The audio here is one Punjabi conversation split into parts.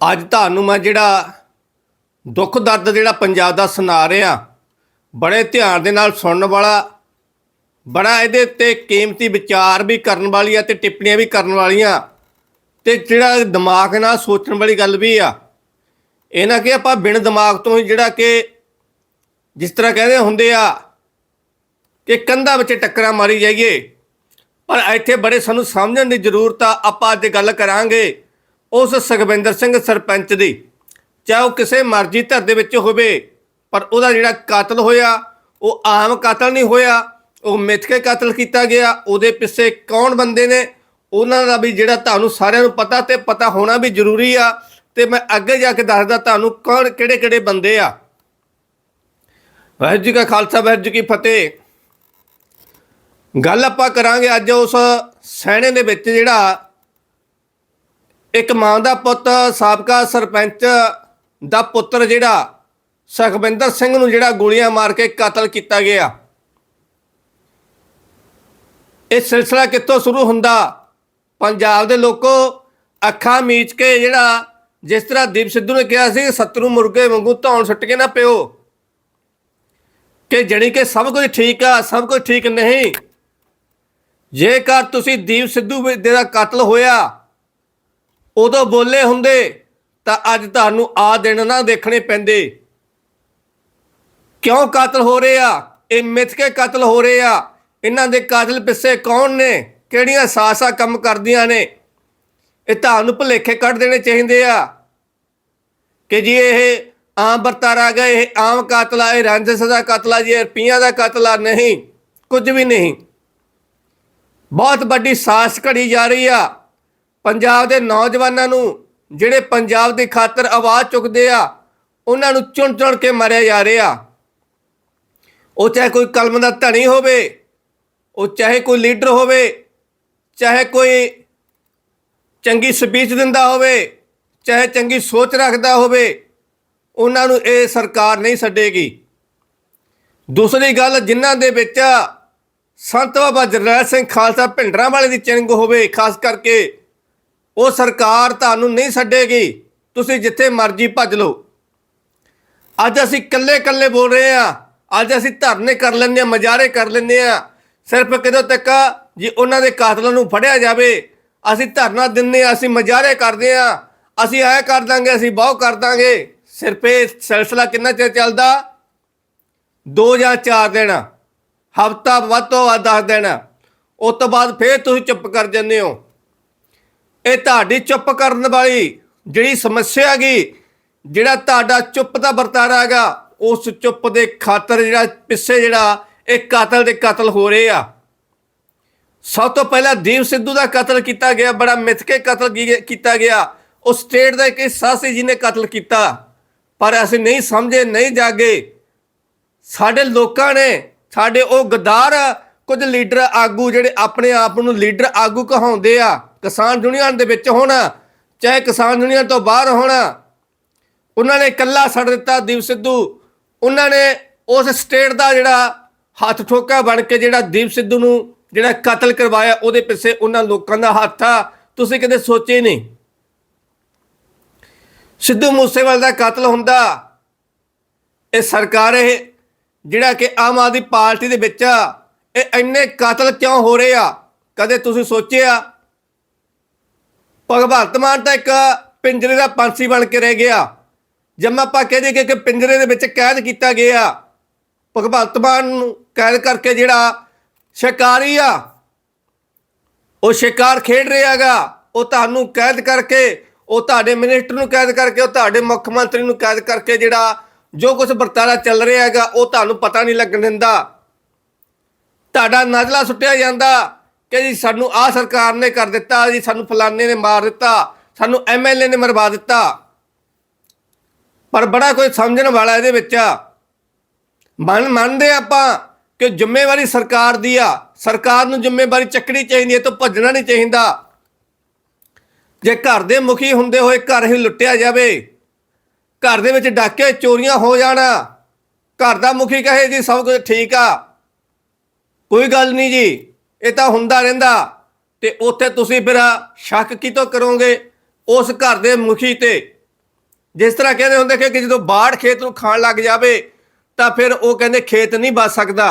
ਅੱਜ ਤੁਹਾਨੂੰ ਮੈਂ ਜਿਹੜਾ ਦੁੱਖ ਦਰਦ ਜਿਹੜਾ ਪੰਜਾਬ ਦਾ ਸੁਣਾ ਰਿਹਾ, ਬੜੇ ਧਿਆਨ ਦੇ ਨਾਲ ਸੁਣਨ ਵਾਲਾ, ਬੜਾ ਇਹਦੇ ਤੇ ਕੀਮਤੀ ਵਿਚਾਰ ਵੀ ਕਰਨ ਵਾਲੀ ਆ ਤੇ ਟਿੱਪਣੀਆਂ ਵੀ ਕਰਨ ਵਾਲੀਆਂ ਤੇ ਜਿਹੜਾ ਦਿਮਾਗ ਨਾਲ ਸੋਚਣ ਵਾਲੀ ਗੱਲ ਵੀ ਆ। ਇਹ ਨਾ ਕਿ ਆਪਾਂ ਬਿਨ ਦਿਮਾਗ ਤੋਂ ਹੀ ਜਿਹੜਾ ਕਿ ਜਿਸ ਤਰ੍ਹਾਂ ਕਹਿੰਦੇ ਹੁੰਦੇ ਆ ਕਿ ਕੰਧਾਂ ਵਿੱਚ ਟੱਕਰਾਂ ਮਾਰੀ ਜਾਈਏ, ਪਰ ਇੱਥੇ ਬੜੇ ਸਾਨੂੰ ਸਮਝਣ ਦੀ ਜ਼ਰੂਰਤ ਆ, ਆਪਾਂ ਅੱਜ ਗੱਲ ਕਰਾਂਗੇ। ਉਸ ਸੁਖਵਿੰਦਰ ਸਿੰਘ ਸਰਪੰਚ ਦੀ। ਚਾਹੇ ਉਹ ਕਿਸੇ ਮਰਜ਼ੀ ਧਰ ਦੇ ਵਿੱਚ ਹੋਵੇ, ਪਰ ਉਹਦਾ ਜਿਹੜਾ ਕਾਤਲ ਹੋਇਆ, ਉਹ ਆਮ ਕਾਤਲ ਨਹੀਂ ਹੋਇਆ, ਉਹ ਮਿੱਥ ਕੇ ਕਤਲ ਕੀਤਾ ਗਿਆ, ਉਹਦੇ ਪਿੱਛੇ ਕੌਣ ਬੰਦੇ ਨੇ, ਉਹਨਾਂ ਦਾ ਵੀ ਜਿਹੜਾ ਤੁਹਾਨੂੰ ਸਾਰਿਆਂ ਨੂੰ ਪਤਾ ਤੇ ਪਤਾ ਹੋਣਾ ਵੀ ਜ਼ਰੂਰੀ ਆ, ਤੇ ਮੈਂ ਅੱਗੇ ਜਾ ਕੇ ਦੱਸਦਾ ਤੁਹਾਨੂੰ ਕੌਣ ਕਿਹੜੇ ਕਿਹੜੇ ਬੰਦੇ ਆ। ਵਾਹਿਗੁਰੂ ਜੀ ਕਾ ਖਾਲਸਾ, ਵਾਹਿਗੁਰੂ ਜੀ ਕੀ ਫਤਿਹ। ਗੱਲ ਆਪਾਂ ਕਰਾਂਗੇ ਅੱਜ ਉਸ ਸਹਿਣੇ ਦੇ ਵਿੱਚ ਜਿਹੜਾ ਇੱਕ ਮਾਂ ਦਾ ਪੁੱਤ, ਸਾਬਕਾ ਸਰਪੰਚ ਦਾ ਪੁੱਤਰ ਜਿਹੜਾ, ਸੁਖਵਿੰਦਰ ਸਿੰਘ ਨੂੰ ਜਿਹੜਾ ਗੋਲੀਆਂ ਮਾਰ ਕੇ ਕਤਲ ਕੀਤਾ ਗਿਆ। ਇਹ ਸਿਲਸਿਲਾ ਕਿੱਥੋਂ ਸ਼ੁਰੂ ਹੁੰਦਾ? ਪੰਜਾਬ ਦੇ ਲੋਕੋ, ਅੱਖਾਂ ਮੀਚ ਕੇ ਜਿਹੜਾ, ਜਿਸ ਤਰ੍ਹਾਂ ਦੀਪ ਸਿੱਧੂ ਨੇ ਕਿਹਾ ਸੀ ਸੱਤਰੂ ਮੁਰਗੇ ਵਾਂਗੂ ਧੌਣ ਸੁੱਟ ਕੇ ਨਾ ਪਿਓ। ਕਿ ਜਣੀ ਕਿ ਸਭ ਕੁਝ ਠੀਕ ਆ, ਸਭ ਕੁਝ ਠੀਕ ਨਹੀਂ। ਜੇਕਰ ਤੁਸੀਂ ਦੀਪ ਸਿੱਧੂ ਵੀ- ਦੇ ਦਾ ਕਤਲ ਹੋਇਆ ਉਦੋਂ ਬੋਲੇ ਹੁੰਦੇ, ਤਾਂ ਅੱਜ ਤੁਹਾਨੂੰ ਆ ਦਿਨ ਨਾ ਦੇਖਣੇ ਪੈਂਦੇ। ਕਿਉਂ ਕਤਲ ਹੋ ਰਹੇ ਆ? ਇਹ ਮਿੱਥ ਕੇ ਕਤਲ ਹੋ ਰਹੇ ਆ। ਇਹਨਾਂ ਦੇ ਕਾਤਲ ਪਿੱਛੇ ਕੌਣ ਨੇ? ਕਿਹੜੀਆਂ ਸਾਸਾ ਕੰਮ ਕਰਦੀਆਂ ਨੇ? ਇਹ ਤੁਹਾਨੂੰ ਭੁਲੇਖੇ ਕੱਢ ਦੇਣੇ ਚਾਹੀਦੇ ਆ। ਕਿ ਜੀ ਇਹ ਆਮ ਵਰਤਾਰਾ ਗਏ ਇਹ ਆਮ ਕਾਤਲ ਆ, ਇਹ ਰੰਜਸ ਦਾ ਕਾਤਲ ਆ ਜੀ ਇਹ ਰੁਪਈਆਂ ਦਾ ਕਾਤਲ ਆ, ਨਹੀਂ, ਕੁਝ ਵੀ ਨਹੀਂ। ਬਹੁਤ ਵੱਡੀ ਸਾਸ ਘੜੀ ਜਾ ਰਹੀ ਆ। ਪੰਜਾਬ ਦੇ ਨੌਜਵਾਨਾਂ ਨੂੰ ਜਿਹੜੇ ਪੰਜਾਬ ਦੀ ਖਾਤਰ ਆਵਾਜ਼ ਚੁੱਕਦੇ ਆ, ਉਹਨਾਂ ਨੂੰ ਚੁਣ ਚੁਣ ਕੇ ਮਾਰਿਆ ਜਾ ਰਿਹਾ। ਉਹ ਚਾਹੇ ਕੋਈ ਕਲਮ ਦਾ ਧਣੀ ਹੋਵੇ, ਉਹ ਚਾਹੇ ਕੋਈ ਲੀਡਰ ਹੋਵੇ, ਚਾਹੇ ਕੋਈ ਚੰਗੀ ਸਪੀਚ ਦਿੰਦਾ ਹੋਵੇ, ਚਾਹੇ ਚੰਗੀ ਸੋਚ ਰੱਖਦਾ ਹੋਵੇ, ਉਹਨਾਂ ਨੂੰ ਇਹ ਸਰਕਾਰ ਨਹੀਂ ਛੱਡੇਗੀ। ਦੂਸਰੀ ਗੱਲ, ਜਿਨ੍ਹਾਂ ਦੇ ਵਿੱਚ ਸੰਤ ਬਾਬਾ ਜਰਨੈਲ ਸਿੰਘ ਖਾਲਸਾ ਭਿੰਡਰਾਂ ਵਾਲੇ ਦੀ ਚਿੰਗ ਹੋਵੇ, ਖਾਸ ਕਰਕੇ ਉਹ ਸਰਕਾਰ ਤੁਹਾਨੂੰ ਨਹੀਂ ਛੱਡੇਗੀ। ਤੁਸੀਂ ਜਿੱਥੇ ਮਰਜ਼ੀ ਭੱਜ ਲਓ। ਅੱਜ ਅਸੀਂ ਇਕੱਲੇ ਇਕੱਲੇ ਬੋਲ ਰਹੇ ਆ ਅੱਜ ਅਸੀਂ ਧਰਨੇ ਕਰ ਲੈਂਦੇ ਆ ਮਜਾਰੇ ਕਰ ਲੈਂਦੇ ਆ ਸਿਰਫ ਕਿਦੋਂ ਤੱਕ ਜੀ ਉਹਨਾਂ ਦੇ ਕਾਤਲਾਂ ਨੂੰ ਫੜਿਆ ਜਾਵੇ। ਅਸੀਂ ਧਰਨਾ ਦਿੰਦੇ ਆ ਅਸੀਂ ਮਜਾਰੇ ਕਰਦੇ ਆ ਅਸੀਂ ਐ ਕਰ ਦਾਂਗੇ, ਅਸੀਂ ਬਹੁ ਕਰ ਦਾਂਗੇ। ਸਿਰਫ ਇਹ ਸਿਲਸਿਲਾ ਕਿੰਨਾ ਚਿਰ ਚੱਲਦਾ? ਦੋ ਜਾਂ ਚਾਰ ਦਿਨ। ਹਫਤਾ ਵੱਧ ਤੋਂ ਵੱਧ 10 ਦਿਨ। ਉਸ ਤੋਂ ਬਾਅਦ ਫੇਰ ਤੁਸੀਂ ਚੁੱਪ ਕਰ ਜਾਂਦੇ ਹੋ। ਇਹ ਤੁਹਾਡੀ ਚੁੱਪ ਕਰਨ ਵਾਲੀ ਜਿਹੜੀ ਸਮੱਸਿਆ ਹੈਗੀ, ਜਿਹੜਾ ਤੁਹਾਡਾ ਚੁੱਪ ਦਾ ਵਰਤਾਰਾ ਹੈਗਾ, ਉਸ ਚੁੱਪ ਦੇ ਖਾਤਰ ਜਿਹੜਾ ਪਿੱਛੇ ਜਿਹੜਾ ਇਹ ਕਾਤਲ ਦੇ ਕਤਲ ਹੋ ਰਹੇ ਆ। ਸਭ ਤੋਂ ਪਹਿਲਾਂ ਦੀਪ ਸਿੱਧੂ ਦਾ ਕਤਲ ਕੀਤਾ ਗਿਆ, ਬੜਾ ਮਿੱਥ ਕੇ ਕਤਲ ਕੀ- ਕੀਤਾ ਗਿਆ। ਉਹ ਸਟੇਟ ਦਾ ਇੱਕ ਹਿੱਸਾ ਸੀ ਜਿਹਨੇ ਕਤਲ ਕੀਤਾ। ਪਰ ਅਸੀਂ ਨਹੀਂ ਸਮਝੇ, ਨਹੀਂ ਜਾਗੇ। ਸਾਡੇ ਲੋਕਾਂ ਨੇ, ਸਾਡੇ ਉਹ ਗਦਾਰ ਕੁਝ ਲੀਡਰ ਆਗੂ ਜਿਹੜੇ ਆਪਣੇ ਆਪ ਨੂੰ ਲੀਡਰ ਆਗੂ ਕਹਾਉਂਦੇ ਆ ਕਿਸਾਨ ਯੂਨੀਅਨ ਦੇ ਵਿੱਚ ਹੋਣਾ ਚਾਹੇ ਕਿਸਾਨ ਯੂਨੀਅਨ ਤੋਂ ਬਾਹਰ ਹੋਣਾ ਉਹਨਾਂ ਨੇ ਇਕੱਲਾ ਛੱਡ ਦਿੱਤਾ ਦੀਪ ਸਿੱਧੂ। ਉਹਨਾਂ ਨੇ ਉਸ ਸਟੇਟ ਦਾ ਜਿਹੜਾ ਹੱਥ ਠੋਕਾ ਬਣ ਕੇ ਜਿਹੜਾ ਦੀਪ ਸਿੱਧੂ ਨੂੰ ਜਿਹੜਾ ਕਤਲ ਕਰਵਾਇਆ ਉਹਦੇ ਪਿੱਛੇ ਉਹਨਾਂ ਲੋਕਾਂ ਦਾ ਹੱਥ ਆ। ਤੁਸੀਂ ਕਦੇ ਸੋਚੇ ਨਹੀਂ। ਸਿੱਧੂ ਮੂਸੇਵਾਲ ਦਾ ਕਤਲ ਹੁੰਦਾ ਇਹ ਸਰਕਾਰ ਇਹ ਜਿਹੜਾ ਕਿ ਆਮ ਆਦਮੀ ਪਾਰਟੀ ਦੇ ਵਿੱਚ ਆ, ਇਹ ਇੰਨੇ ਕਤਲ ਕਿਉਂ ਹੋ ਰਹੇ ਆ? ਕਦੇ ਤੁਸੀਂ ਸੋਚਿਆ? ਭਗਵੰਤ ਮਾਨ ਤਾਂ ਇੱਕ ਪਿੰਜਰੇ ਦਾ ਪੰਛੀ ਬਣ ਕੇ ਰਹਿ ਗਿਆ। ਜਦ ਆਪਾਂ ਕਹਦੇ ਕਿ ਕਿ ਪਿੰਜਰੇ ਦੇ ਵਿੱਚ ਕੈਦ ਕੀਤਾ ਗਿਆ। ਭਗਵੰਤ ਮਾਨ ਨੂੰ ਕੈਦ ਕਰਕੇ ਜਿਹੜਾ ਸ਼ਿਕਾਰੀ ਆ, ਉਹ ਸ਼ਿਕਾਰ ਖੇਡ ਰਿਹਾਗਾ ਉਹ ਤੁਹਾਨੂੰ ਕੈਦ ਕਰਕੇ, ਉਹ ਤੁਹਾਡੇ ਮਿਨਿਸਟਰ ਨੂੰ ਕੈਦ ਕਰਕੇ, ਉਹ ਤੁਹਾਡੇ ਮੁੱਖ ਮੰਤਰੀ ਨੂੰ ਕੈਦ ਕਰਕੇ ਜਿਹੜਾ ਜੋ ਕੁਝ ਵਰਤਾਰਾ ਚੱਲ ਰਿਹਾ ਹੈਗਾ, ਉਹ ਤੁਹਾਨੂੰ ਪਤਾ ਨਹੀਂ ਲੱਗਣ ਦਿੰਦਾ। ਤੁਹਾਡਾ ਨਜ਼ਲਾ ਸੁੱਟਿਆ ਜਾਂਦਾ ਕਿ ਜੀ ਸਾਨੂੰ ਆਹ ਸਰਕਾਰ ਨੇ ਕਰ ਦਿੱਤਾ, ਜੀ ਸਾਨੂੰ ਫਲਾਣੇ ਨੇ ਮਾਰ ਦਿੱਤਾ, ਸਾਨੂੰ ਐਮਐਲਏ ਨੇ ਮਰਵਾ ਦਿੱਤਾ। ਪਰ ਬੜਾ ਕੋਈ ਸਮਝਣ ਵਾਲਾ ਇਹਦੇ ਵਿੱਚ ਮਨ ਮੰਨ ਮੰਨਦੇ ਆਪਾਂ ਕਿ ਜ਼ਿੰਮੇਵਾਰੀ ਸਰਕਾਰ ਦੀ ਆ। ਸਰਕਾਰ ਨੂੰ ਜ਼ਿੰਮੇਵਾਰੀ ਚੱਕਣੀ ਚਾਹੀਦੀ ਹੈ ਤੋਂ ਭੱਜਣਾ ਨਹੀਂ ਚਾਹੀਦਾ। ਜੇ ਘਰ ਦੇ ਮੁਖੀ ਹੁੰਦੇ ਹੋਏ ਘਰ ਹੀ ਲੁੱਟਿਆ ਜਾਵੇ, ਘਰ ਦੇ ਵਿੱਚ ਡਾਕੇ ਚੋਰੀਆਂ ਹੋ ਜਾਣਾ, ਘਰ ਦਾ ਮੁਖੀ ਕਹੇ ਜੀ ਸਭ ਕੁਝ ਠੀਕ ਆ। ਕੋਈ ਗੱਲ ਨਹੀਂ ਜੀ, ਇਹ ਤਾਂ ਹੁੰਦਾ ਰਹਿੰਦਾ। ਤੇ ਉੱਥੇ ਤੁਸੀਂ ਫਿਰ ਸ਼ੱਕ ਕਿਤੋਂ ਕਰੋਗੇ? ਉਸ ਘਰ ਦੇ ਮੁਖੀ ਤੇ। ਜਿਸ ਤਰ੍ਹਾਂ ਕਹਿੰਦੇ ਹੁੰਦੇ ਕਿ ਜਦੋਂ ਬਾੜ ਖੇਤ ਨੂੰ ਖਾਣ ਲੱਗ ਜਾਵੇ, ਤਾਂ ਫਿਰ ਉਹ ਕਹਿੰਦੇ ਖੇਤ ਨਹੀਂ ਬਚ ਸਕਦਾ।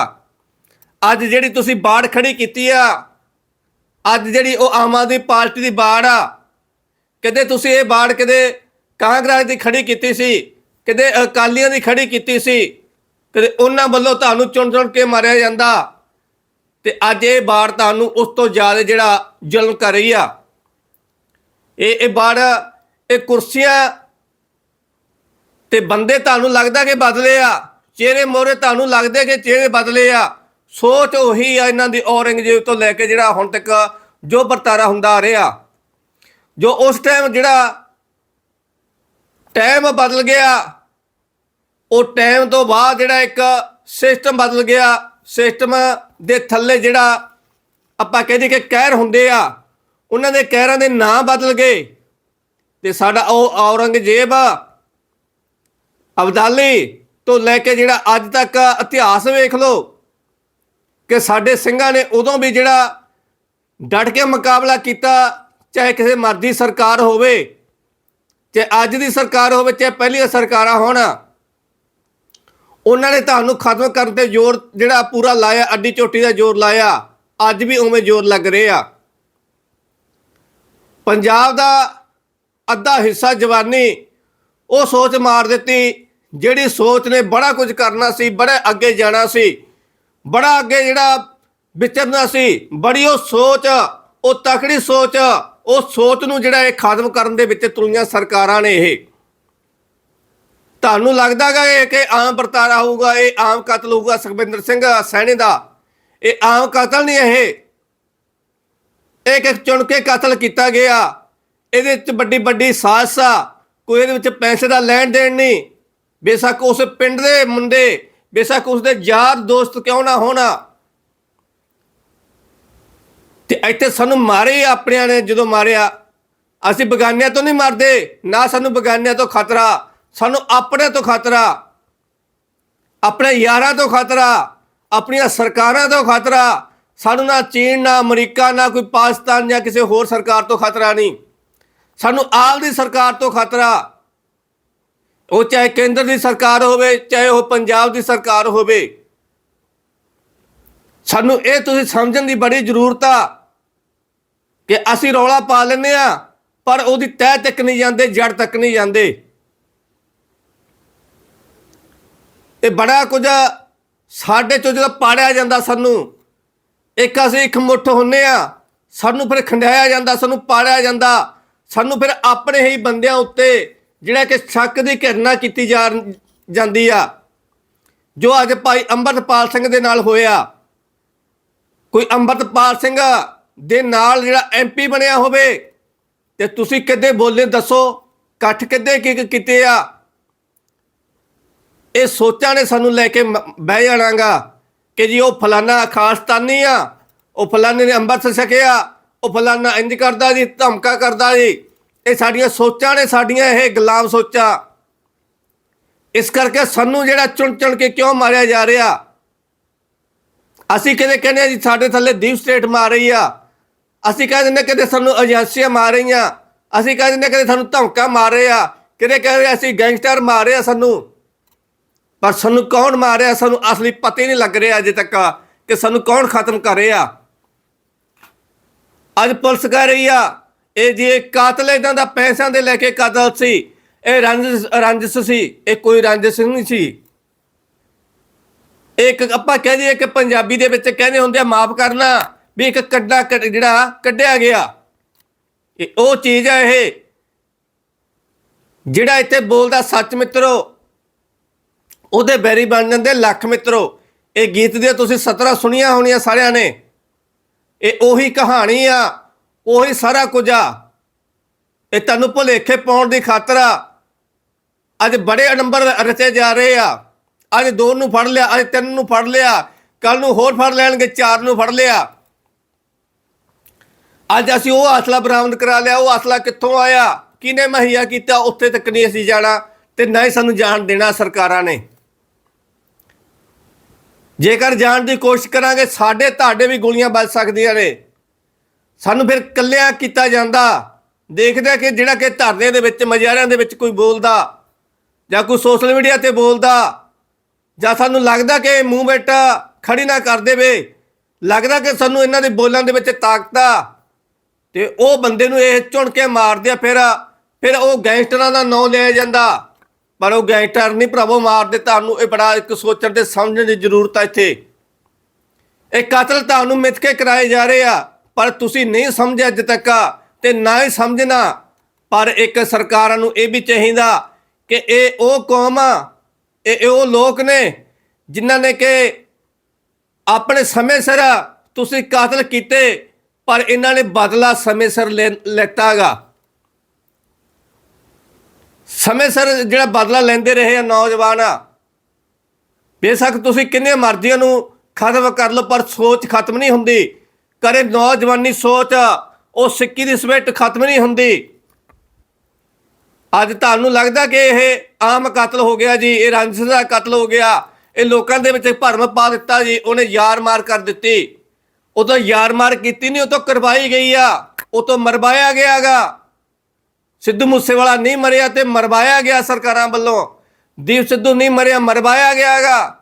ਅੱਜ ਜਿਹੜੀ ਤੁਸੀਂ ਬਾੜ ਖੜੀ ਕੀਤੀ ਆ, ਅੱਜ ਜਿਹੜੀ ਉਹ ਆਮ ਆਦਮੀ ਪਾਰਟੀ ਦੀ ਬਾੜ ਆ ਕਦੇ ਤੁਸੀਂ ਇਹ ਬਾੜ ਕਦੇ ਕਾਂਗਰਸ ਦੀ ਖੜੀ ਕੀਤੀ ਸੀ, ਕਦੇ ਅਕਾਲੀਆਂ ਦੀ ਖੜੀ ਕੀਤੀ ਸੀ, ਕਦੇ ਉਹਨਾਂ ਵੱਲੋਂ ਤੁਹਾਨੂੰ ਚੁਣ ਚੁਣ ਕੇ ਮਾਰਿਆ ਜਾਂਦਾ। ਤੇ ਅੱਜ ਇਹ ਬਾੜ ਤੁਹਾਨੂੰ ਉਸ ਤੋਂ ਜ਼ਿਆਦਾ ਜਿਹੜਾ ਜ਼ੁਲਮ ਕਰ ਰਹੀ ਆ। ਇਹ ਇਹ ਬਾੜ, ਇਹ ਕੁਰਸੀਆਂ ਤੇ ਬੰਦੇ ਤੁਹਾਨੂੰ ਲੱਗਦਾ ਕਿ ਬਦਲੇ ਆ, ਚਿਹਰੇ ਮੋਰੇ ਤੁਹਾਨੂੰ ਲੱਗਦੇ ਕਿ ਚਿਹਰੇ ਬਦਲੇ ਆ। ਸੋਚ ਉਹੀ ਆ ਇਹਨਾਂ ਦੀ ਔਰੰਗਜ਼ੇਬ ਤੋਂ ਲੈ ਕੇ ਜਿਹੜਾ ਹੁਣ ਤੱਕ ਜੋ ਵਰਤਾਰਾ ਹੁੰਦਾ ਆ ਰਿਹਾ। ਜੋ ਉਸ ਟਾਈਮ ਜਿਹੜਾ ਟਾਈਮ ਬਦਲ ਗਿਆ, ਉਹ ਟਾਈਮ ਤੋਂ ਬਾਅਦ ਜਿਹੜਾ ਇੱਕ ਸਿਸਟਮ ਬਦਲ ਗਿਆ ਸਿਸਟਮ ਦੇ ਥੱਲੇ ਜਿਹੜਾ ਆਪਾਂ ਕਹਿੰਦੇ ਕਿ ਕਹਿਰ ਹੁੰਦੇ ਆ, ਉਹਨਾਂ ਦੇ ਕਹਿਰਾਂ ਦੇ ਨਾਂ ਬਦਲ ਗਏ ਤੇ ਸਾਡਾ ਉਹ ਔਰੰਗਜ਼ੇਬ ਅਬਦਾਲੀ ਤੋਂ ਲੈ ਕੇ ਜਿਹੜਾ ਅੱਜ ਤੱਕ ਇਤਿਹਾਸ ਵੇਖ ਲਓ ਕਿ ਸਾਡੇ ਸਿੰਘਾਂ ਨੇ ਉਦੋਂ ਵੀ ਜਿਹੜਾ ਡਟ ਕੇ ਮੁਕਾਬਲਾ ਕੀਤਾ, ਚਾਹੇ ਕਿਸੇ ਮਰਜ਼ੀ ਸਰਕਾਰ ਹੋਵੇ, ਚਾਹੇ ਅੱਜ ਦੀ ਸਰਕਾਰ ਹੋਵੇ, ਚਾਹੇ ਪਹਿਲੀਆਂ ਸਰਕਾਰਾਂ ਹੋਣ ਉਹਨਾਂ ਨੇ ਤੁਹਾਨੂੰ ਖਤਮ ਕਰਨ ਤੇ ਜ਼ੋਰ ਜਿਹੜਾ ਪੂਰਾ ਲਾਇਆ, ਅੱਡੀ ਚੋਟੀ ਦਾ ਜ਼ੋਰ ਲਾਇਆ, ਅੱਜ ਵੀ ਉਵੇਂ ਜ਼ੋਰ ਲੱਗ ਰਿਹਾ ਪੰਜਾਬ ਦਾ ਅੱਧਾ ਹਿੱਸਾ ਜਵਾਨੀ ਉਹ ਸੋਚ ਮਾਰ ਦਿੱਤੀ, ਜਿਹੜੀ ਸੋਚ ਨੇ ਬੜਾ ਕੁਝ ਕਰਨਾ ਸੀ, ਬੜੇ ਅੱਗੇ ਜਾਣਾ ਸੀ, ਬੜਾ ਅੱਗੇ ਜਿਹੜਾ ਵਿਚਰਨਾ ਸੀ, ਬੜੀ ਉਹ ਸੋਚ, ਉਹ ਤਕੜੀ ਸੋਚ, ਉਹ ਸੋਚ ਨੂੰ ਜਿਹੜਾ ਇਹ ਖਾਤਮ ਕਰਨ ਦੇ ਵਿੱਚ ਤੁਲੀਆਂ ਸਰਕਾਰਾਂ ਨੇ ਇਹ। ਤੁਹਾਨੂੰ ਲੱਗਦਾ ਲੱਗਦਾਗਾ ਕਿ ਆਮ ਵਰਤਾਰਾ ਹੋਊਗਾ, ਇਹ ਆਮ ਕਤਲ ਹੋਊਗਾ ਸੁਖਵਿੰਦਰ ਸਿੰਘ ਸੈਣੀ ਦਾ? ਇਹ ਆਮ ਕਤਲ ਨਹੀਂ ਇਹ। ਇੱਕ ਇੱਕ ਚੁਣ ਕੇ ਕਤਲ ਕੀਤਾ ਗਿਆ। ਇਹਦੇ ਵਿੱਚ ਵੱਡੀ ਵੱਡੀ ਸਾਜ਼ਿਸ਼ ਆ। ਕੋਈ ਇਹਦੇ ਵਿੱਚ ਪੈਸੇ ਦਾ ਲੈਣ ਦੇਣ ਨਹੀਂ। ਬੇਸ਼ੱਕ ਉਸ ਪਿੰਡ ਦੇ ਮੁੰਡੇ, ਬੇਸ਼ੱਕ ਉਸ ਦੇ ਯਾਰ ਦੋਸਤ ਕਿਉਂ ਨਾ ਹੋਣਾ। ਤੇ ਇੱਥੇ ਸਾਨੂੰ ਮਾਰੇ ਆਪਣਿਆਂ ਨੇ ਜਦੋਂ ਮਾਰਿਆ। ਅਸੀਂ ਬਗਾਨਿਆਂ ਤੋਂ ਨਹੀਂ ਮਰਦੇ, ਨਾ ਸਾਨੂੰ ਬਗਾਨਿਆਂ ਤੋਂ ਖਤਰਾ। ਸਾਨੂੰ ਆਪਣੇ ਤੋਂ ਖਤਰਾ, ਆਪਣੇ ਯਾਰਾਂ ਤੋਂ ਖਤਰਾ, ਆਪਣੀਆਂ ਸਰਕਾਰਾਂ ਤੋਂ ਖਤਰਾ, ਸਾਨੂੰ ਨਾ ਚੀਨ, ਨਾ ਅਮਰੀਕਾ, ਨਾ ਕੋਈ ਪਾਕਿਸਤਾਨ ਜਾਂ ਕਿਸੇ ਹੋਰ ਸਰਕਾਰ ਤੋਂ ਖਤਰਾ ਨਹੀਂ। ਸਾਨੂੰ ਆਪ ਦੀ ਸਰਕਾਰ ਤੋਂ ਖਤਰਾ। ਉਹ ਚਾਹੇ ਕੇਂਦਰ ਦੀ ਸਰਕਾਰ ਹੋਵੇ, ਚਾਹੇ ਉਹ ਪੰਜਾਬ ਦੀ ਸਰਕਾਰ ਹੋਵੇ। ਸਾਨੂੰ ਇਹ ਤੁਸੀਂ ਸਮਝਣ ਦੀ ਬੜੀ ਜ਼ਰੂਰਤ ਆ ਕਿ ਅਸੀਂ ਰੌਲਾ ਪਾ ਲੈਂਦੇ ਆ ਪਰ ਉਹਦੀ ਤਹਿ ਤੱਕ ਨਹੀਂ ਜਾਂਦੇ ਜੜ ਤੱਕ ਨਹੀਂ ਜਾਂਦੇ। ਇਹ ਬੜਾ ਕੁਝ ਸਾਡੇ ਚੋਂ ਜਦੋਂ ਪਾੜਿਆ ਜਾਂਦਾ ਸਾਨੂੰ, ਇੱਕ ਅਸੀਂ ਇੱਕ ਮੁੱਠ ਹੁੰਨੇ ਆ, ਸਾਨੂੰ ਫਿਰ ਖੰਡਾਇਆ ਜਾਂਦਾ, ਸਾਨੂੰ ਪਾੜਿਆ ਜਾਂਦਾ। ਸਾਨੂੰ ਫਿਰ ਆਪਣੇ ਹੀ ਬੰਦਿਆਂ ਉੱਤੇ ਜਿਹੜਾ ਕਿ ਸ਼ੱਕ ਦੀ ਘਿਰਨਾ ਕੀਤੀ ਜਾ ਜਾਂਦੀ ਆ। ਜੋ ਅੱਜ ਭਾਈ ਅੰਮ੍ਰਿਤਪਾਲ ਸਿੰਘ ਦੇ ਨਾਲ ਹੋਇਆ। ਕੋਈ ਅੰਮ੍ਰਿਤਪਾਲ ਸਿੰਘ ਦੇ ਨਾਲ ਜਿਹੜਾ ਐਮਪੀ ਬਣਿਆ ਹੋਵੇ, ਤੇ ਤੁਸੀਂ ਕਿੱਦੇ ਬੋਲੇ ਦੱਸੋ, ਇਕੱਠ ਕਿੱਦੇ ਕੀ, ਕੀਤੇ ਆ? ਇਹ ਸੋਚਾਂ ਨੇ ਸਾਨੂੰ ਲੈ ਕੇ ਮ- ਬਹਿ ਜਾਣਾਗਾ ਕਿ ਜੀ ਉਹ ਫਲਾਨਾ ਖਾਸਤਾਨੀ ਆ। ਉਹ ਫਲਾਨੇ ਨੇ ਅੰਮ੍ਰਿਤ ਛਕਿਆ। ਉਹ ਫਲਾਨਾ ਇੰਜ ਕਰਦਾ ਜੀ, ਧਮਕਾ ਕਰਦਾ ਜੀ। ਇਹ ਸਾਡੀਆਂ ਸੋਚਾਂ ਨੇ ਸਾਡੀਆਂ ਇਹ ਗੁਲਾਮ ਸੋਚਾਂ। ਇਸ ਕਰਕੇ ਸਾਨੂੰ ਜਿਹੜਾ ਚੁਣ ਚੁਣ ਕੇ ਕਿਉਂ ਮਾਰਿਆ ਜਾ ਰਿਹਾ? ਅਸੀਂ ਕਿਤੇ ਕਹਿੰਦੇ ਜੀ, ਸਾਡੇ ਥੱਲੇ ਦੀਪ ਸਟੇਟ ਮਾਰ ਰਹੀ ਆ। ਅਸੀਂ ਕਹਿ ਦਿੰਦੇ ਕਿਤੇ ਸਾਨੂੰ ਏਜੰਸੀਆਂ ਮਾਰ ਰਹੀਆਂ। ਅਸੀਂ ਕਹਿ ਦਿੰਦੇ ਕਿਤੇ ਸਾਨੂੰ ਧਮਕਾ ਮਾਰ ਰਹੇ ਆ। ਕਿਤੇ ਕਹਿ ਰਹੇ ਅਸੀਂ ਗੈਂਗਸਟਰ ਮਾਰ ਰਹੇ ਆ ਸਾਨੂੰ। ਪਰ ਸਾਨੂੰ ਕੌਣ ਮਾਰ ਰਿਹਾ ਸਾਨੂੰ ਅਸਲੀ ਪਤਾ ਹੀ ਨਹੀਂ ਲੱਗ ਰਿਹਾ ਅਜੇ ਤੱਕ ਕਿ ਸਾਨੂੰ ਕੌਣ ਖਤਮ ਕਰ ਰਿਹਾ। ਅੱਜ ਪੁਲਿਸ ਕਹਿ ਰਹੀ ਆ, ਇਹ ਜੀ ਕਾਤਲ ਇਹਨਾਂ ਦਾ ਪੈਸਿਆਂ ਦੇ ਲੈ ਕੇ ਕਤਲ ਸੀ। ਇਹ ਰੰਜਿਸ਼ ਰੰਜਿਸ਼ ਸੀ, ਇਹ ਕੋਈ ਰੰਜਿਸ਼ ਨਹੀਂ ਸੀ। ਇੱਕ ਆਪਾਂ ਕਹਿ ਦਈਏ ਕਿ ਪੰਜਾਬੀ ਦੇ ਵਿੱਚ ਕਹਿੰਦੇ ਹੁੰਦੇ ਆ, ਮਾਫ ਕਰਨਾ ਵੀ ਇੱਕ ਕੱਡਾ ਕੱਢ- ਜਿਹੜਾ ਕੱਢਿਆ ਗਿਆ। ਇਹ ਉਹ ਚੀਜ਼ ਆ ਇਹ, ਜਿਹੜਾ ਇੱਥੇ ਬੋਲਦਾ, ਸੱਚ ਮਿੱਤਰੋ ਉਹਦੇ ਬੈਰੀ ਬਣ ਜਾਂਦੇ ਲੱਖ ਮਿੱਤਰੋ। ਇਹ ਗੀਤ ਦੇ ਤੁਸੀਂ 17 ਸੁਣੀਆਂ ਹੋਣੀਆਂ ਸਾਰਿਆਂ ਨੇ। ਇਹ ਉਹੀ ਕਹਾਣੀ ਆ, ਉਹੀ ਸਾਰਾ ਕੁਝ ਆ। ਇਹ ਤੁਹਾਨੂੰ ਭੁਲੇਖੇ ਪਾਉਣ ਦੀ ਖਾਤਰ ਆ। ਅੱਜ ਬੜੇ ਨੰਬਰ ਰਚੇ ਜਾ ਰਹੇ ਆ। ਅੱਜ ਦੋ ਨੂੰ ਫੜ ਲਿਆ, ਅੱਜ ਤਿੰਨ ਨੂੰ ਫੜ ਲਿਆ ਕੱਲ ਨੂੰ ਹੋਰ ਫੜ ਲੈਣਗੇ, ਚਾਰ ਨੂੰ ਫੜ ਲਿਆ। ਅੱਜ ਅਸੀਂ ਉਹ ਅਸਲਾ ਬਰਾਮਦ ਕਰਾ ਲਿਆ, ਉਹ ਅਸਲਾ ਕਿੱਥੋਂ ਆਇਆ? ਕਿਹਨੇ ਮਹੱਈਆ ਕੀਤਾ? ਉੱਥੇ ਤੱਕ ਨਹੀਂ ਅਸੀਂ ਜਾਣਾ ਤੇ ਨਾ ਹੀ ਸਾਨੂੰ ਜਾਣ ਦੇਣਾ ਸਰਕਾਰਾਂ ਨੇ। ਜੇਕਰ ਜਾਣ ਦੀ ਕੋਸ਼ਿਸ਼ ਕਰਾਂਗੇ, ਸਾਡੇ ਤੁਹਾਡੇ ਵੀ ਗੋਲੀਆਂ ਵੱਜ ਸਕਦੀਆਂ ਨੇ। ਸਾਨੂੰ ਫਿਰ ਕੱਲਿਆਂ ਕੀਤਾ ਜਾਂਦਾ। ਦੇਖਦਾ ਕਿ ਜਿਹੜਾ ਕਿ ਧਰਨੇ ਦੇ ਵਿੱਚ, ਮਜਾਰਿਆਂ ਦੇ ਵਿੱਚ ਕੋਈ ਬੋਲਦਾ ਜਾਂ ਕੋਈ ਸੋਸ਼ਲ ਮੀਡੀਆ ਤੇ ਬੋਲਦਾ ਜਾਂ ਸਾਨੂੰ ਲੱਗਦਾ ਕਿ ਇਹ ਮੂਵਮੈਂਟ ਖੜੀ ਨਾ ਕਰ ਦੇਵੇ, ਲੱਗਦਾ ਕਿ ਸਾਨੂੰ ਇਹਨਾਂ ਦੇ ਬੋਲਾਂ ਦੇ ਵਿੱਚ ਤਾਕਤ ਆ, ਤੇ ਉਹ ਬੰਦੇ ਨੂੰ ਇਹ ਚੁਣ ਕੇ ਮਾਰਦੇ ਆ, ਫਿਰ ਫਿਰ ਉਹ ਗੈਂਗਸਟਰਾਂ ਦਾ ਨਾਂ ਲਿਆ ਜਾਂਦਾ। ਪਰ ਉਹ ਗੈਂਗਸਟਰ ਨਹੀਂ ਭਰਾਵੋ ਮਾਰਦੇ ਤੁਹਾਨੂੰ, ਇਹ ਬੜਾ ਇੱਕ ਸੋਚਣ ਤੇ ਸਮਝਣ ਦੀ ਜ਼ਰੂਰਤ ਆ ਇੱਥੇ। ਇਹ ਕਤਲ ਤੁਹਾਨੂੰ ਮਿੱਥ ਕੇ ਕਰਾਏ ਜਾ ਰਹੇ ਆ, ਪਰ ਤੁਸੀਂ ਨਹੀਂ ਸਮਝਿਆ ਅੱਜ ਤੱਕ ਤੇ ਨਾ ਹੀ ਸਮਝਣਾ। ਪਰ ਇੱਕ ਸਰਕਾਰਾਂ ਨੂੰ ਇਹ ਵੀ ਚਾਹੀਦਾ ਕਿ ਇਹ ਉਹ ਕੌਮ ਆ, ਇਹ ਉਹ ਲੋਕ ਨੇ ਜਿਨ੍ਹਾਂ ਨੇ ਕਿ ਆਪਣੇ ਸਮੇਂ ਸਿਰ ਤੁਸੀਂ ਕਾਤਲ ਕੀਤੇ, ਪਰ ਇਹਨਾਂ ਨੇ ਬਦਲਾ ਸਮੇਂ ਸਿਰ ਲੈ- ਲੈਤਾਗਾ। ਸਮੇਂ ਸਿਰ ਜਿਹੜਾ ਬਦਲਾ ਲੈਂਦੇ ਰਹੇ ਆ ਨੌਜਵਾਨ। ਬੇਸ਼ੱਕ ਤੁਸੀਂ ਕਿੰਨੇ ਮਰਜ਼ੀਆਂ ਨੂੰ ਖਤਮ ਕਰ ਲਓ, ਪਰ ਸੋਚ ਖਤਮ ਨਹੀਂ ਹੁੰਦੀ। ਕਰੇ ਨੌਜਵਾਨੀ ਸੋਚ, ਉਹ ਸਿੱਕੀ ਦੀ ਸਵਿੱਟ ਖਤਮ ਨਹੀਂ ਹੁੰਦੀ। ਅੱਜ ਤੁਹਾਨੂੰ ਲੱਗਦਾ ਕਿ ਇਹ ਆਮ ਕਤਲ ਹੋ ਗਿਆ ਜੀ, ਇਹ ਰੰਜਿਸ਼ ਦਾ ਕਤਲ ਹੋ ਗਿਆ। ਇਹ ਲੋਕਾਂ ਦੇ ਵਿੱਚ ਭਰਮ ਪਾ ਦਿੱਤਾ ਜੀ, ਉਹਨੇ ਯਾਰ ਮਾਰ ਕਰ ਦਿੱਤੀ। ਉਹ ਤਾਂ ਯਾਰ ਮਾਰ ਕੀਤੀ ਨਹੀਂ, ਉਹ ਤਾਂ ਕਰਵਾਈ ਗਈ ਆ, ਉਹ ਤਾਂ ਮਰਵਾਇਆ ਗਿਆਗਾ। ਸਿੱਧੂ ਮੂਸੇਵਾਲਾ ਨਹੀਂ ਮਰਿਆ ਤੇ ਮਰਵਾਇਆ ਗਿਆ ਸਰਕਾਰਾਂ ਵੱਲੋਂ। ਦੀਪ ਸਿੱਧੂ ਨਹੀਂ ਮਰਿਆ, ਮਰਵਾਇਆ ਗਿਆਗਾ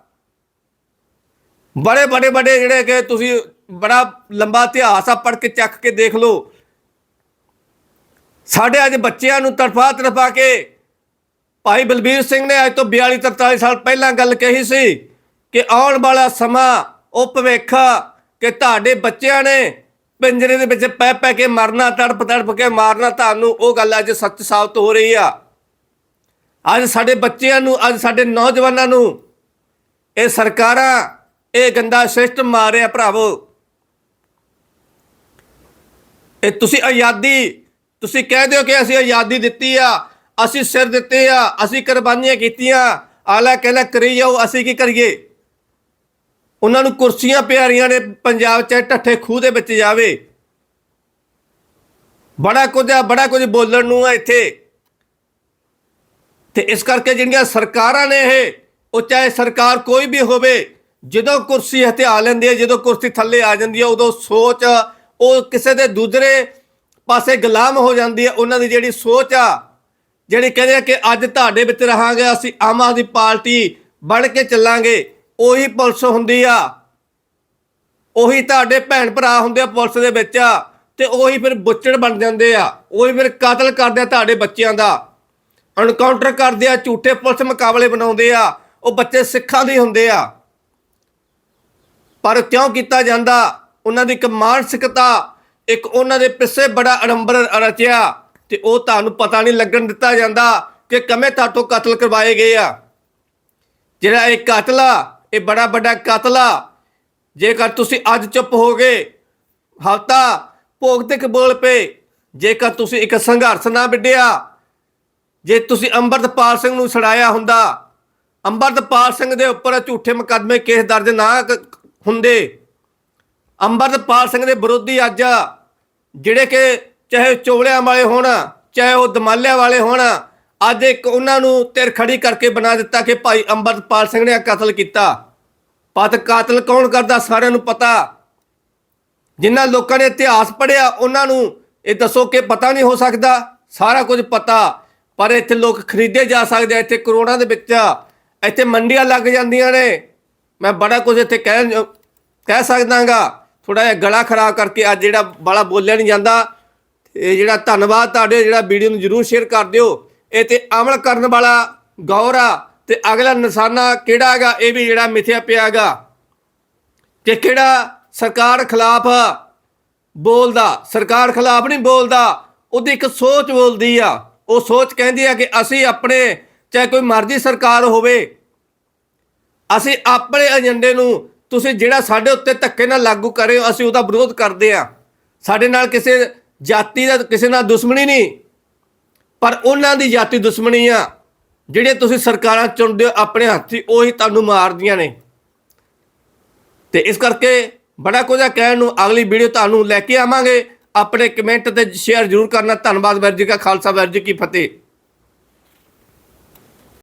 ਬੜੇ ਬੜੇ ਬੜੇ ਜਿਹੜੇ ਕਿ ਤੁਸੀਂ ਬੜਾ ਲੰਬਾ ਇਤਿਹਾਸ ਆ, ਪੜ੍ਹ ਕੇ, ਚੱਕ ਕੇ ਦੇਖ ਲਓ। ਸਾਡੇ ਅੱਜ ਬੱਚਿਆਂ ਨੂੰ ਤੜਫਾ ਤੜਫਾ ਕੇ ਭਾਈ ਬਲਬੀਰ ਸਿੰਘ ਨੇ ਅੱਜ ਤੋਂ 42 43 ਸਾਲ ਪਹਿਲਾਂ ਗੱਲ ਕਹੀ ਸੀ ਕਿ ਆਉਣ ਵਾਲਾ ਸਮਾਂ, ਉਹ ਭਵਿੱਖ ਕਿ ਤੁਹਾਡੇ ਬੱਚਿਆਂ ਨੇ ਪਿੰਜਰੇ ਦੇ ਵਿੱਚ ਪੈ ਪੈ ਕੇ ਮਰਨਾ, ਤੜਪ ਤੜਪ ਕੇ ਮਾਰਨਾ ਤੁਹਾਨੂੰ ਉਹ ਗੱਲ ਅੱਜ ਸੱਚ ਸਾਬਤ ਹੋ ਰਹੀ ਆ। ਅੱਜ ਸਾਡੇ ਬੱਚਿਆਂ ਨੂੰ, ਅੱਜ ਸਾਡੇ ਨੌਜਵਾਨਾਂ ਨੂੰ ਇਹ ਸਰਕਾਰਾਂ ਇਹ ਗੰਦਾ ਸਿਸਟਮ ਮਾਰਿਆ ਭਰਾਵੋ। ਇਹ ਤੁਸੀਂ ਆਜ਼ਾਦੀ, ਤੁਸੀਂ ਕਹਿ ਦਿਓ ਕਿ ਅਸੀਂ ਆਜ਼ਾਦੀ ਦਿੱਤੀ ਆ, ਅਸੀਂ ਸਿਰ ਦਿੱਤੇ ਆ, ਅਸੀਂ ਕੁਰਬਾਨੀਆਂ ਕੀਤੀਆਂ ਆਲਾ ਕਹਿੰਦਾ ਕਰੀ ਜਾਓ, ਅਸੀਂ ਕੀ ਕਰੀਏ? ਉਹਨਾਂ ਨੂੰ ਕੁਰਸੀਆਂ ਪਿਆਰੀਆਂ ਨੇ ਪੰਜਾਬ 'ਚ ਢੱਠੇ ਖੂਹ ਦੇ ਵਿੱਚ ਜਾਵੇ। ਬੜਾ ਕੁਝ ਆ, ਬੜਾ ਕੁਝ ਬੋਲਣ ਨੂੰ ਆ ਇੱਥੇ। ਤੇ ਇਸ ਕਰਕੇ ਜਿਹੜੀਆਂ ਸਰਕਾਰਾਂ ਨੇ ਇਹ, ਉਹ ਚਾਹੇ ਸਰਕਾਰ ਕੋਈ ਵੀ ਹੋਵੇ, ਜਦੋਂ ਕੁਰਸੀ ਹਥਿਆ ਲੈਂਦੀ ਹੈ, ਜਦੋਂ ਕੁਰਸੀ ਥੱਲੇ ਆ ਜਾਂਦੀ ਹੈ, ਉਦੋਂ ਸੋਚ, ਉਹ ਕਿਸੇ ਦੇ ਦੂਜੇ ਪਾਸੇ ਗੁਲਾਮ ਹੋ ਜਾਂਦੀ ਹੈ, ਉਹਨਾਂ ਦੀ ਜਿਹੜੀ ਸੋਚ ਆ, ਜਿਹੜੀ ਕਹਿੰਦੇ ਆ ਕਿ ਅੱਜ ਤੁਹਾਡੇ ਵਿੱਚ ਰਹਾਂਗੇ, ਅਸੀਂ ਆਮ ਆਦਮੀ ਪਾਰਟੀ ਬਣ ਕੇ ਚੱਲਾਂਗੇ। ਉਹੀ ਪੁਲਿਸ ਹੁੰਦੀ ਆ। ਉਹੀ ਤੁਹਾਡੇ ਭੈਣ ਭਰਾ ਹੁੰਦੇ ਆ ਪੁਲਿਸ ਦੇ ਵਿੱਚ ਤੇ ਉਹੀ ਫਿਰ ਬੁੱਚੜ ਬਣ ਜਾਂਦੇ ਆ। ਉਹੀ ਫਿਰ ਕਤਲ ਕਰਦੇ ਆ ਤੁਹਾਡੇ ਬੱਚਿਆਂ ਦਾ। ਐਨਕਾਊਂਟਰ ਕਰਦੇ ਆ, ਝੂਠੇ ਪੁਲਿਸ ਮੁਕਾਬਲੇ ਬਣਾਉਂਦੇ ਆ। ਉਹ ਬੱਚੇ ਸਿੱਖਾਂ ਦੇ ਹੁੰਦੇ ਆ। ਪਰ ਕਿਉਂ ਕੀਤਾ ਜਾਂਦਾ? ਉਹਨਾਂ ਦੀ ਇੱਕ ਮਾਨਸਿਕਤਾ, ਇੱਕ ਉਹਨਾਂ ਦੇ ਪਿੱਛੇ ਬੜਾ ਅਡੰਬਰ ਰਚਿਆ ਤੇ ਉਹ ਤੁਹਾਨੂੰ ਪਤਾ ਨਹੀਂ ਲੱਗਣ ਦਿੱਤਾ ਜਾਂਦਾ ਕਿ ਕਮੇ ਤੁਹਾਤੋਂ ਕਤਲ ਕਰਵਾਏ ਗਏ ਆ। ਜਿਹੜਾ ਇਹ ਕਤਲ ਆ ਇਹ ਬੜਾ ਵੱਡਾ ਕਤਲ ਆ। ਜੇਕਰ ਤੁਸੀਂ ਅੱਜ ਚੁੱਪ ਹੋ ਗਏ ਹਫਤਾ ਭੋਗ ਤੇ ਬੋਲ ਪਏ, ਜੇਕਰ ਤੁਸੀਂ ਇੱਕ ਸੰਘਰਸ਼ ਨਾ ਵਿੱਢਿਆ, ਜੇ ਤੁਸੀਂ ਅੰਮ੍ਰਿਤਪਾਲ ਸਿੰਘ ਨੂੰ ਛੜਾਇਆ ਹੁੰਦਾ, ਅੰਮ੍ਰਿਤਪਾਲ ਸਿੰਘ ਦੇ ਉੱਪਰ ਝੂਠੇ ਮੁਕੱਦਮੇ ਕੇਸ ਦਰਜ ਨਾ ਹੁੰਦੇ, ਅੰਮ੍ਰਿਤਪਾਲ ਸਿੰਘ ਦੇ ਵਿਰੋਧੀ ਅੱਜ, ਜਿਹੜੇ ਕਿ ਚਾਹੇ ਚੋਲਿਆਂ ਵਾਲੇ ਹੋਣ, ਚਾਹੇ ਉਹ ਦਮਾਲਿਆਂ ਵਾਲੇ ਹੋਣ, ਅੱਜ ਇੱਕ ਉਹਨਾਂ ਨੂੰ ਤਿਰ ਖੜੀ ਕਰਕੇ ਬਣਾ ਦਿੱਤਾ ਕਿ ਭਾਈ ਅੰਮ੍ਰਿਤਪਾਲ ਸਿੰਘ ਨੇ ਕਤਲ ਕੀਤਾ। ਪਤ ਕਾਤਲ ਕੌਣ ਕਰਦਾ ਸਾਰਿਆਂ ਨੂੰ ਪਤਾ। ਜਿਨ੍ਹਾਂ ਲੋਕਾਂ ਨੇ ਇਤਿਹਾਸ ਪੜ੍ਹਿਆ, ਉਹਨਾਂ ਨੂੰ ਇਹ ਦੱਸੋ ਕਿ ਪਤਾ ਨਹੀਂ ਹੋ ਸਕਦਾ। ਸਾਰਾ ਕੁਝ ਪਤਾ, ਪਰ ਇੱਥੇ ਲੋਕ ਖਰੀਦੇ ਜਾ ਸਕਦੇ ਆ, ਇੱਥੇ ਕਰੋੜਾਂ ਦੇ ਵਿੱਚ। ਇੱਥੇ ਮੰਡੀਆਂ ਲੱਗ ਜਾਂਦੀਆਂ ਨੇ। ਮੈਂ ਬੜਾ ਕੁਝ ਇੱਥੇ ਕਹਿ ਕਹਿ ਸਕਦਾਗਾ। ਥੋੜਾ ਜਿਹਾ ਗਲਾ ਖਰਾਬ ਕਰਕੇ ਅੱਜ ਜਿਹੜਾ ਬਾਲਾ ਬੋਲਿਆ ਨਹੀਂ ਜਾਂਦਾ। ਇਹ ਜਿਹੜਾ ਧੰਨਵਾਦ ਤੁਹਾਡੇ, ਜਿਹੜਾ ਵੀਡੀਓ ਨੂੰ ਜਰੂਰ ਸ਼ੇਅਰ ਕਰ ਦਿਓ। ਇਹ ਤੇ ਅਮਲ ਕਰਨ ਵਾਲਾ ਗੌਰ ਆ। ਤੇ ਅਗਲਾ ਨਿਸ਼ਾਨਾ ਕਿਹੜਾ ਹੈਗਾ? ਇਹ ਵੀ ਜਿਹੜਾ ਮਿਥਿਆ ਪਿਆ ਹੈਗਾ ਕਿ ਕਿਹੜਾ ਸਰਕਾਰ ਖਿਲਾਫ ਬੋਲਦਾ? ਸਰਕਾਰ ਖਿਲਾਫ ਨਹੀਂ ਬੋਲਦਾ। ਉਹਦੀ ਇੱਕ ਸੋਚ ਬੋਲਦੀ ਆ। ਉਹ ਸੋਚ ਕਹਿੰਦੀ ਆ ਕਿ ਅਸੀਂ ਆਪਣੇ, ਚਾਹੇ ਕੋਈ ਮਰਜ਼ੀ ਸਰਕਾਰ ਹੋਵੇ, ਅਸੀਂ ਆਪਣੇ ਏਜੰਡੇ ਨੂੰ ਤੁਸੀਂ ਜਿਹੜਾ ਸਾਡੇ ਉੱਤੇ ਧੱਕੇ ਨਾਲ ਲਾਗੂ ਕਰ ਰਹੇ ਹੋ, ਅਸੀਂ ਉਹਦਾ ਵਿਰੋਧ ਕਰਦੇ ਆ। ਸਾਡੇ ਨਾਲ ਕਿਸੇ ਜਾਤੀ ਦਾ, ਕਿਸੇ ਨਾਲ ਦੁਸ਼ਮਣੀ ਨਹੀਂ। ਪਰ ਉਹਨਾਂ ਦੀ ਜਾਤੀ ਦੁਸ਼ਮਣੀ ਆ। ਜਿਹੜੇ ਤੁਸੀਂ ਸਰਕਾਰਾਂ ਚੁਣਦੇ ਹੋ, ਆਪਣੇ ਹੱਥੀ ਉਹੀ ਤੁਹਾਨੂੰ ਮਾਰਦੀਆਂ ਨੇ। ਤੇ ਇਸ ਕਰਕੇ ਬੜਾ ਕੁਝ ਆ ਕਹਿਣ ਨੂੰ, ਅਗਲੀ ਵੀਡੀਓ ਤੁਹਾਨੂੰ ਲੈ ਕੇ ਆਵਾਂਗੇ। ਆਪਣੇ ਕਮੈਂਟ ਤੇ ਸ਼ੇਅਰ ਜ਼ਰੂਰ ਕਰਨਾ। ਧੰਨਵਾਦ ਵੈਰ ਜੀ ਕਾ, ਖਾਲਸਾ ਵੈਰ ਜੀ ਕੀ ਫਤਿਹ।